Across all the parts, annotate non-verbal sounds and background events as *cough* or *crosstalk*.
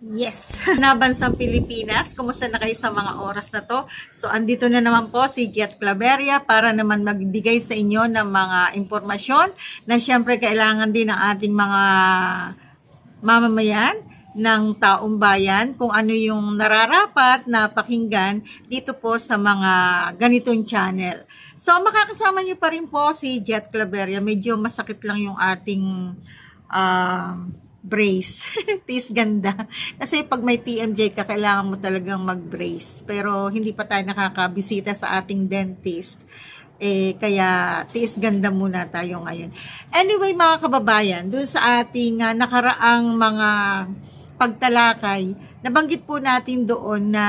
Yes. *laughs* Nabansang Pilipinas, kumusta na kayo sa mga oras na to? So, andito na naman po si Jet Claveria para naman magbigay sa inyo ng mga impormasyon na syempre kailangan din ng ating mga mamamayan ng taong bayan kung ano yung nararapat na pakinggan dito po sa mga ganitong channel. So, makakasama niyo pa rin po si Jet Claveria. Medyo masakit lang yung ating ah, brace. Tis *laughs* ganda. Kasi pag may TMJ ka, kailangan mo talagang mag-brace. Pero hindi pa tayo nakakabisita sa ating dentist. Eh, kaya tiis ganda muna tayo ngayon. Anyway, mga kababayan, dun sa ating ah, nakaraang mga pagtalakay, nabanggit po natin doon na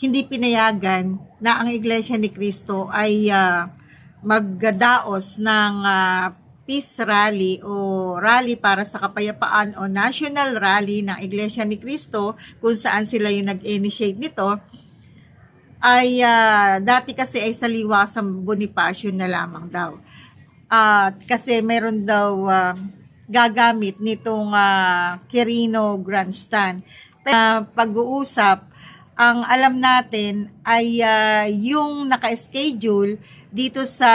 hindi pinayagan na ang Iglesia ni Cristo ay ah, magdaos ng ah, peace rally o rally para sa kapayapaan o national rally ng Iglesia ni Cristo kung saan sila yung nag-initiate nito ay ah, dati kasi ay sa liwasang Bonifacio na lamang daw. At kasi meron daw ah, gagamit nitong ah, Quirino Grandstand. Pero pag-uusap, ang alam natin ay ah, yung naka-schedule dito sa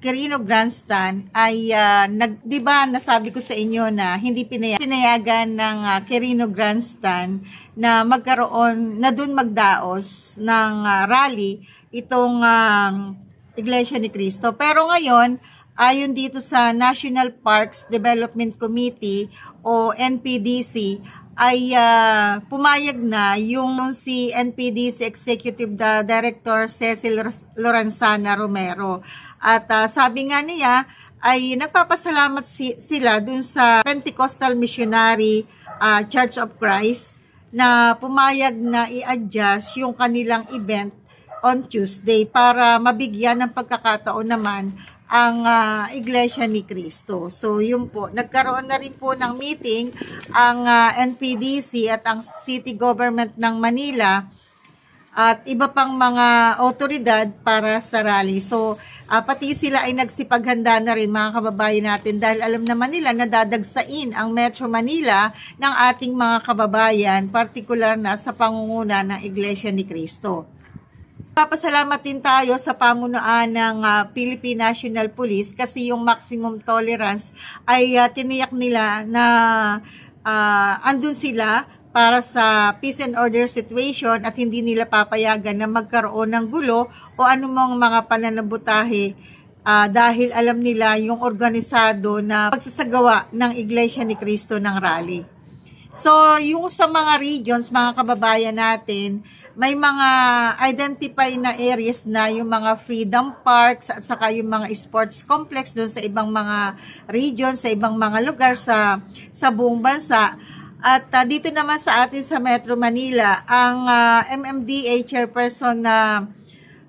Quirino Grandstand ay ah, nag 'di ba nasabi ko sa inyo na hindi pinaya- pinayagan ng Quirino Grandstand na magkaroon na doon magdaos ng ah, rally itong ah, Iglesia ni Cristo. Pero ngayon ayon dito sa National Parks Development Committee o NPDC ay ah, pumayag na yung si NPDC Executive Di- Director Cecil Lorenzana Romero. At ah, sabi nga niya ay nagpapasalamat si- sila dun sa Pentecostal Missionary ah, Church of Christ na pumayag na i-adjust yung kanilang event on Tuesday para mabigyan ng pagkakataon naman ang ah, Iglesia ni Cristo. So, yun po. Nagkaroon na rin po ng meeting ang ah, NPDC at ang City Government ng Manila at iba pang mga otoridad para sa rally. So, ah, pati sila ay nagsipaghanda na rin mga kababayan natin dahil alam naman nila na dadagsain ang Metro Manila ng ating mga kababayan, partikular na sa pangunguna ng Iglesia ni Cristo. Papasalamat din tayo sa pamunuan ng ah, Philippine National Police kasi yung maximum tolerance ay ah, tiniyak nila na ah, andun sila para sa peace and order situation at hindi nila papayagan na magkaroon ng gulo o anumang mga pananabutahe ah, dahil alam nila yung organisado na pagsasagawa ng Iglesia ni Cristo ng rally. So, yung sa mga regions, mga kababayan natin, may mga identify na areas na yung mga freedom parks at saka yung mga sports complex doon sa ibang mga regions, sa ibang mga lugar sa sa buong bansa. At ah, dito naman sa atin sa Metro Manila, ang ah, MMDA chairperson na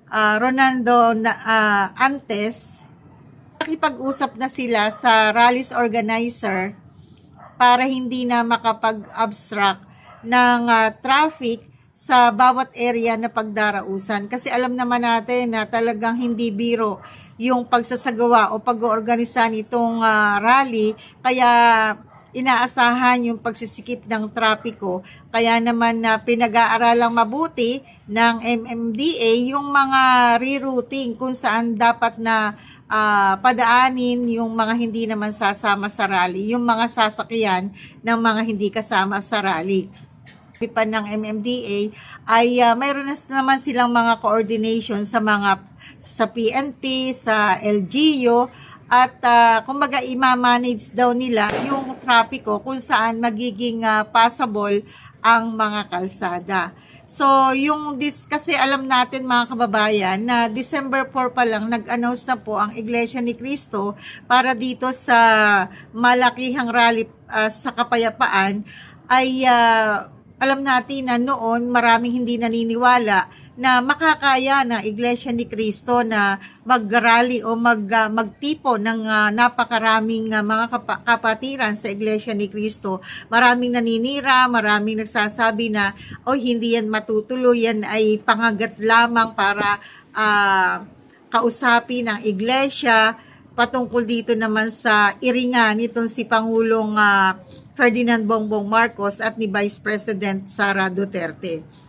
ah, Ronaldo na, ah, Antes, nakipag-usap na sila sa rallies organizer para hindi na makapag-abstract ng ah, traffic sa bawat area na pagdarausan. Kasi alam naman natin na talagang hindi biro yung pagsasagawa o pag-oorganisa nitong ah, rally. Kaya inaasahan yung pagsisikip ng trapiko. Kaya naman na pinag-aaralang mabuti ng MMDA yung mga rerouting kung saan dapat na ah, padaanin yung mga hindi naman sasama sa rally, yung mga sasakyan ng mga hindi kasama sa rally pa ng MMDA ay ah, mayroon na naman silang mga coordination sa mga sa PNP, sa LGU at uh, kumbaga ima-manage daw nila yung trapiko kung saan magiging ah, passable ang mga kalsada. So, yung dis kasi alam natin mga kababayan na December 4 pa lang nag-announce na po ang Iglesia ni Cristo para dito sa malakihang rally ah, sa kapayapaan ay ah, alam natin na noon maraming hindi naniniwala na makakaya na Iglesia ni Cristo na mag-rally o mag, ah, magtipo ng ah, napakaraming ah, mga kapa- kapatiran sa Iglesia ni Cristo. Maraming naninira, maraming nagsasabi na, oh hindi yan matutuloy, yan ay pangagat lamang para ah, kausapin ang Iglesia patungkol dito naman sa iringan nitong si Pangulong ah, Ferdinand Bongbong Marcos at ni Vice President Sara Duterte.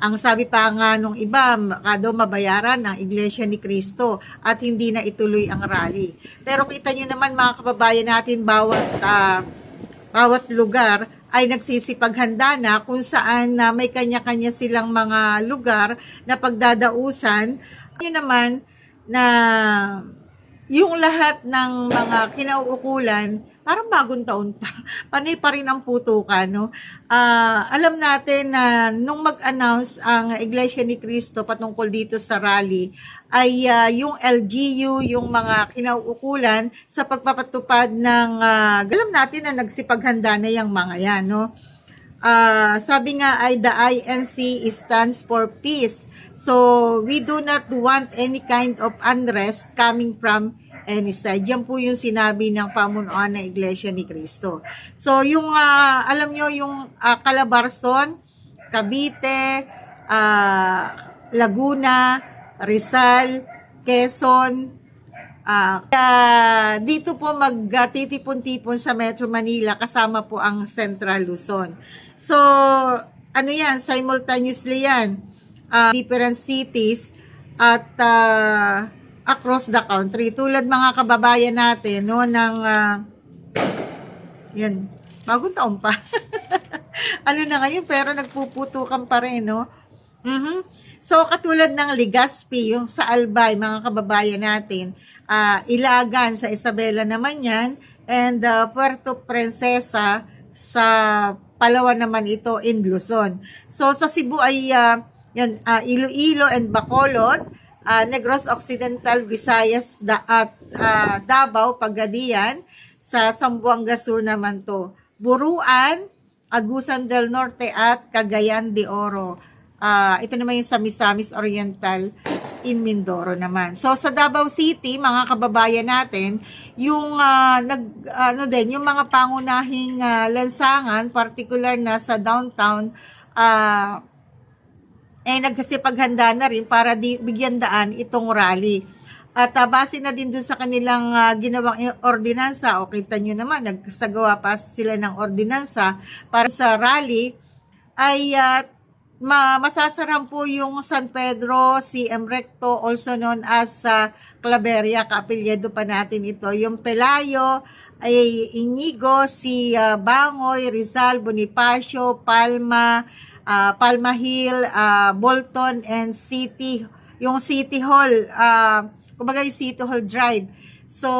Ang sabi pa nga nung iba, daw mabayaran ng Iglesia ni Cristo at hindi na ituloy ang rally. Pero kita nyo naman mga kababayan natin, bawat, ah, bawat lugar ay nagsisipaghanda na kung saan na may kanya-kanya silang mga lugar na pagdadausan. Yun naman na yung lahat ng mga kinauukulan, parang bagong taon pa. *laughs* Panay pa rin ang putukan, no? Ah, alam natin na nung mag-announce ang Iglesia ni Cristo patungkol dito sa rally, ay ah, yung LGU, yung mga kinauukulan sa pagpapatupad ng, ah, alam natin na nagsipaghanda na yung mga yan, no? Ah, sabi nga ay the INC stands for peace. So, we do not want any kind of unrest coming from any side. Yan po yung sinabi ng pamunuan ng Iglesia ni Cristo. So, yung, ah, alam nyo, yung ah, Calabarzon, Cavite, ah, Laguna, Rizal, Quezon, Ah, kaya dito po magtitipon-tipon sa Metro Manila kasama po ang Central Luzon. So, ano yan, simultaneously yan. Ah, different cities at ah, across the country. Tulad mga kababayan natin, no, ng ah, yan, bagong taon pa. *laughs* ano na ngayon, pero nagpuputukan pa rin, no? Mhm. So, katulad ng Legazpi, yung sa Albay, mga kababayan natin, ah, Ilagan sa Isabela naman yan, and ah, Puerto Princesa sa Palawan naman ito in Luzon. So, sa Cebu ay ah, yan, ah, Iloilo and Bacolod, ah, Negros Occidental, Visayas da, at ah, Davao, Pagadian, sa Zamboanga Sur naman to. Buruan, Agusan del Norte at Cagayan de Oro. Ah, ito naman yung sa Misamis Oriental in Mindoro naman. So sa Davao City, mga kababayan natin, yung ah, nag ano din, yung mga pangunahing ah, lansangan, particular na sa downtown, ah eh nagkasipaghanda na rin para di, bigyan daan itong rally. At ah, base na din dun sa kanilang ah, ginawang i- ordinansa, o kita nyo naman, nagsagawa pa sila ng ordinansa para sa rally, ay ah, ma masasaram po yung San Pedro, si Recto, also known as sa Claveria, kaapilyado pa natin ito. Yung Pelayo, ay Inigo, si ah, Bangoy, Rizal, Bonifacio, Palma, ah, Palma Hill, ah, Bolton, and City, yung City Hall, ah, kumbaga yung City Hall Drive. So,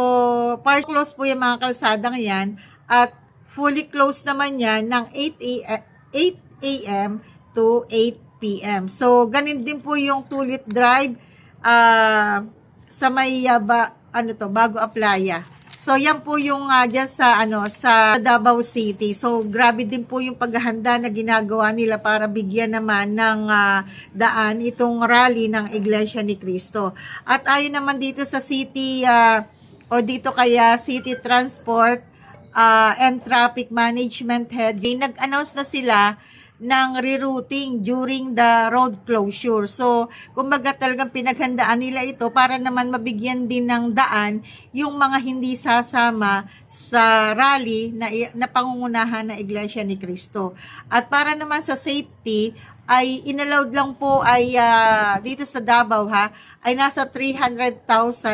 part close po yung mga kalsadang yan at fully closed naman yan ng 8 a, 8 a.m. to 8 p.m. So, ganun din po yung Tulip Drive ah, sa may ah, ba, ano to, bago Aplaya. So, yan po yung uh, dyan sa, ano, sa Davao City. So, grabe din po yung paghahanda na ginagawa nila para bigyan naman ng ah, daan itong rally ng Iglesia ni Cristo. At ayon naman dito sa city, ah, o dito kaya City Transport ah, and Traffic Management Head, nag-announce na sila ng rerouting during the road closure. So, kumbaga talagang pinaghandaan nila ito para naman mabigyan din ng daan yung mga hindi sasama sa rally na, na pangungunahan ng Iglesia ni Cristo. At para naman sa safety, ay inallowed lang po ay ah, dito sa Davao ha, ay nasa 300,000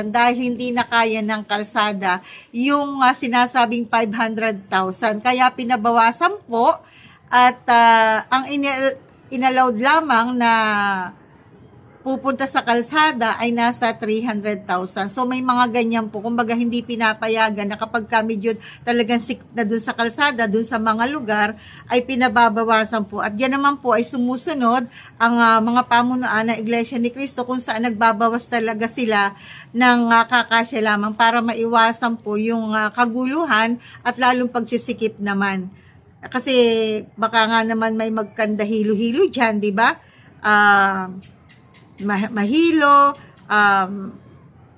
dahil hindi na kaya ng kalsada yung ah, sinasabing 500,000. Kaya pinabawasan po at ah, ang inal- inallowed lamang na pupunta sa kalsada ay nasa 300,000. So may mga ganyan po. Kumbaga hindi pinapayagan na kapag kami medyo talagang sick na dun sa kalsada, dun sa mga lugar, ay pinababawasan po. At yan naman po ay sumusunod ang ah, mga pamunuan ng Iglesia ni Cristo kung saan nagbabawas talaga sila ng uh, kakasya lamang para maiwasan po yung ah, kaguluhan at lalong pagsisikip naman. Kasi baka nga naman may magkandahilo-hilo dyan, di ba? Ma- mahilo, um,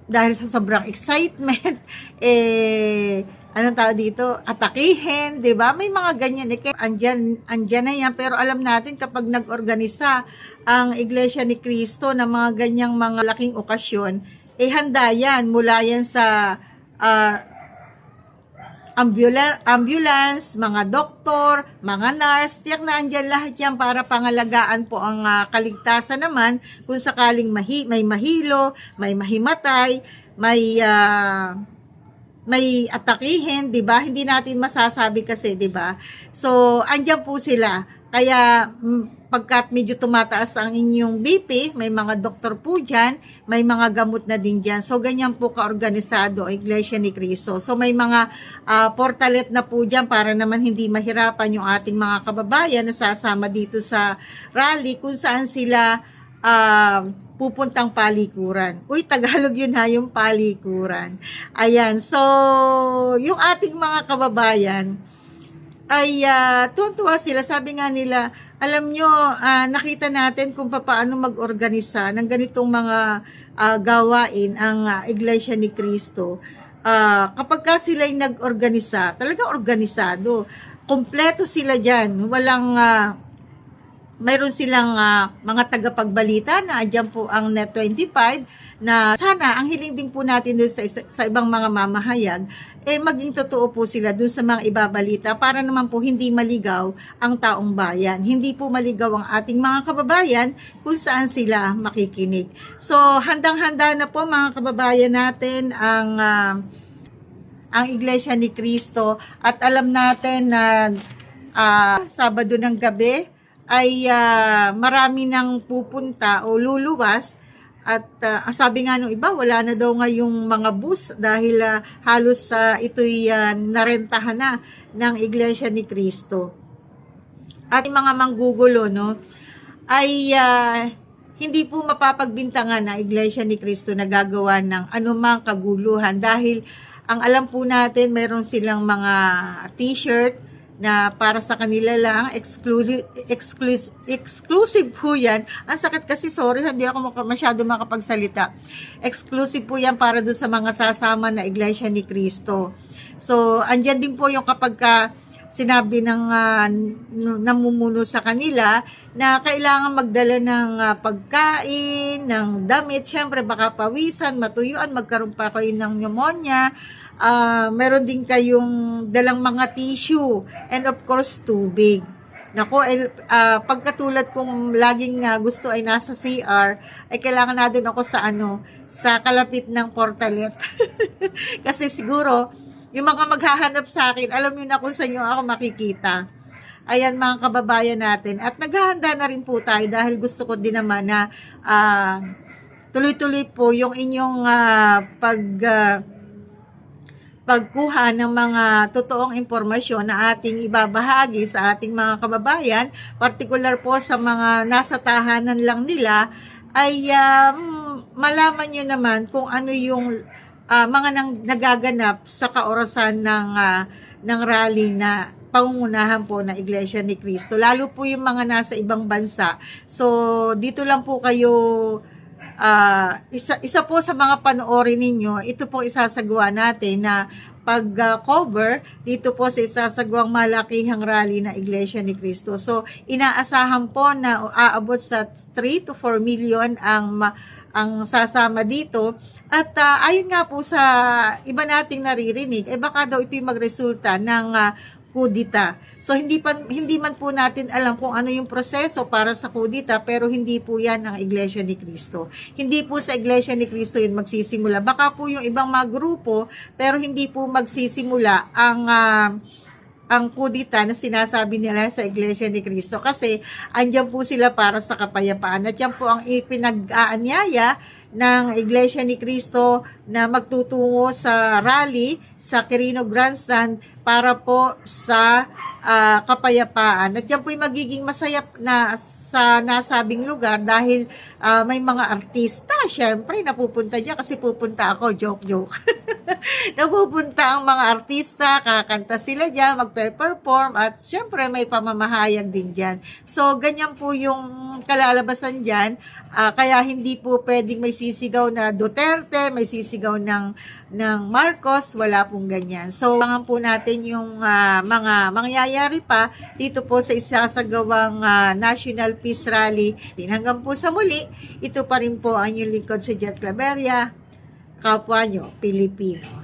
dahil sa sobrang excitement, *laughs* eh, anong tawag dito, atakihin, di ba? May mga ganyan, eh, andyan, andyan na yan, pero alam natin kapag nag-organisa ang Iglesia ni Cristo ng mga ganyang mga laking okasyon, eh handa yan, mula yan sa ah, ambula- ambulance, mga doktor, mga nurse, tiyak na andyan lahat yan para pangalagaan po ang ah, kaligtasan naman kung sakaling mahi, may mahilo, may mahimatay, may ah, may atakihin, 'di ba? Hindi natin masasabi kasi, 'di ba? So, andyan po sila. Kaya mm, pagkat medyo tumataas ang inyong BP, may mga doktor po dyan, may mga gamot na din dyan. So, ganyan po kaorganisado ang Iglesia ni Cristo. So, may mga ah, portalet na po dyan para naman hindi mahirapan yung ating mga kababayan na sasama dito sa rally kung saan sila ah, pupuntang palikuran. Uy, Tagalog yun ha, yung palikuran. Ayan, so, yung ating mga kababayan, ay uh, tuwa sila. Sabi nga nila, alam nyo, ah, nakita natin kung paano mag-organisa ng ganitong mga ah, gawain ang ah, Iglesia ni Cristo. Ah, kapag ka sila'y nag-organisa, talaga organisado. Kompleto sila dyan. Walang... ah, mayroon silang ah, mga tagapagbalita na andyan po ang Net 25 na sana ang hiling din po natin doon sa, sa ibang mga mamahayag eh maging totoo po sila doon sa mga ibabalita para naman po hindi maligaw ang taong bayan. Hindi po maligaw ang ating mga kababayan kung saan sila makikinig. So handang-handa na po mga kababayan natin ang ah, ang Iglesia ni Cristo at alam natin na ah, Sabado ng gabi ay ah, marami nang pupunta o luluwas at ang sabi nga nung iba wala na daw ngayong mga bus dahil ah, halos sa ito'y ah, narentahan na ng Iglesia ni Cristo. At yung mga manggugulo no ay ah, hindi po mapapagbintangan na Iglesia ni Cristo na gagawa ng anumang kaguluhan dahil ang alam po natin mayroon silang mga t-shirt na para sa kanila lang, exclusive, exclusive, exclusive po yan. Ang sakit kasi, sorry, hindi ako masyado makapagsalita. Exclusive po yan para doon sa mga sasama na Iglesia ni Cristo. So, andyan din po yung kapag ka sinabi ng n- namumuno sa kanila na kailangan magdala ng ah, pagkain, ng damit, syempre baka pawisan, matuyuan, magkaroon pa kayo ng pneumonia, Ah, meron din kayong dalang mga tissue and of course tubig. Nako, eh, ah, pagkatulad kung laging ah, gusto ay nasa CR, ay kailangan na din ako sa ano, sa kalapit ng portalet. *laughs* Kasi siguro, yung mga maghahanap sa akin, alam niyo na kung saan yung ako makikita. Ayan mga kababayan natin. At naghahanda na rin po tayo dahil gusto ko din naman na ah, tuloy-tuloy po yung inyong ah, pag ah, pagkuha ng mga totoong impormasyon na ating ibabahagi sa ating mga kababayan, particular po sa mga nasa tahanan lang nila, ay um, malaman nyo naman kung ano yung ah, mga nang, nagaganap sa kaorasan ng, ah, ng rally na pangungunahan po ng Iglesia ni Cristo. Lalo po yung mga nasa ibang bansa. So, dito lang po kayo Ah, isa, isa po sa mga panoorin ninyo, ito po isasagawa natin na pag-cover dito po sa isasagawang malakihang rally na Iglesia ni Cristo. So, inaasahan po na aabot sa 3 to 4 million ang ang sasama dito. At ah, ayon nga po sa iba nating naririnig, eh baka daw ito'y magresulta ng ah, kudita. So hindi pa hindi man po natin alam kung ano yung proseso para sa kudita pero hindi po 'yan ang Iglesia ni Cristo. Hindi po sa Iglesia ni Cristo 'yun magsisimula. Baka po yung ibang mga grupo pero hindi po magsisimula ang ah, ang kudita na sinasabi nila sa Iglesia ni Cristo kasi andyan po sila para sa kapayapaan at yan po ang ipinag-aanyaya ng Iglesia ni Cristo na magtutungo sa rally sa Quirino Grandstand para po sa ah, kapayapaan. At yan po yung magiging masaya na sa nasabing lugar dahil ah, may mga artista, syempre, napupunta dyan kasi pupunta ako, joke, joke. *laughs* napupunta ang mga artista, kakanta sila dyan, magpe-perform, at syempre may pamamahayag din dyan. So, ganyan po yung kalalabasan dyan, Ah, kaya hindi po pwedeng may sisigaw na Duterte, may sisigaw ng, ng Marcos, wala pong ganyan. So, kailangan po natin yung ah, mga mangyayari pa dito po sa isasagawang ah, National Peace Rally. Hanggang po sa muli, ito pa rin po ang inyong lingkod sa Jet Claveria, kapwa nyo, Pilipino.